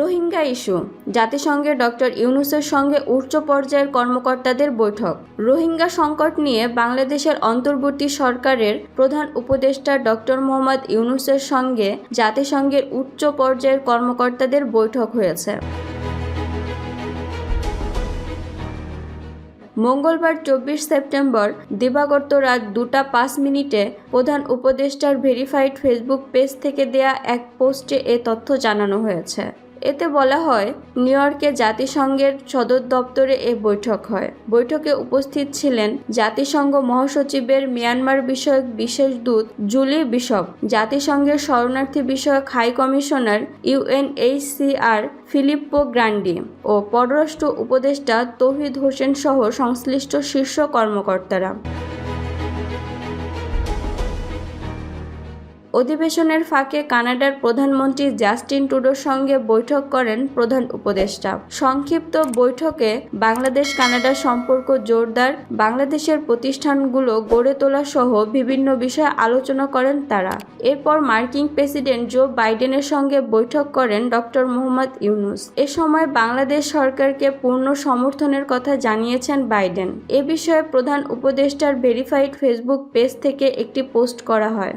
Rohingya issue. জাতিসংঘের doctor ইউনুসের সঙ্গে উচ্চ পর্যায়ের কর্মকর্তাদের বৈঠক। রোহিঙ্গা সংকট নিয়ে বাংলাদেশের অন্তর্বর্তী সরকারের প্রধান উপদেষ্টা ডক্টর মোহাম্মদ ইউনুসের সঙ্গে জাতিসংঘের উচ্চ পর্যায়ের কর্মকর্তাদের বৈঠক হয়েছে। মঙ্গলবার চব্বিশ সেপ্টেম্বর, দিবাগত রাত দুটা পাঁচ মিনিটে প্রধান উপদেষ্টার ভেরিফাইড ফেসবুক পেজ থেকে দেয়া এক পোস্টে এ তথ্য জানানো হয়েছে। এতে বলা হয়, নিউ ইয়র্কে জাতিসংঘের সদর দপ্তরে এ বৈঠক হয়। বৈঠকে উপস্থিত ছিলেন জাতিসংঘ মহাসচিবের মিয়ানমার বিষয়ক বিশেষ দূত জুলি বিশপ, জাতিসংঘের শরণার্থী বিষয়ক high commissioner UNHCR Filippo Grandi ও পররাষ্ট্র উপদেষ্টা তৌহিদ হোসেন সহ সংশ্লিষ্ট শীর্ষ কর্মকর্তারা। অধিবেশনের ফাঁকে কানাডার প্রধানমন্ত্রী জাস্টিন টুডোর সঙ্গে বৈঠক করেন প্রধান উপদেষ্টা। সংক্ষিপ্ত বৈঠকে বাংলাদেশ কানাডার সম্পর্ক জোরদার, বাংলাদেশের প্রতিষ্ঠানগুলো গড়ে তোলা সহ বিভিন্ন বিষয়ে আলোচনা করেন তারা। এরপর মার্কিন প্রেসিডেন্ট জো বাইডেনের সঙ্গে বৈঠক করেন ডক্টর মোহাম্মদ ইউনুস। এ সময় বাংলাদেশ সরকারকে পূর্ণ সমর্থনের কথা জানিয়েছেন বাইডেন। এ বিষয়ে প্রধান উপদেষ্টার ভেরিফাইড ফেসবুক পেজ থেকে একটি পোস্ট করা হয়।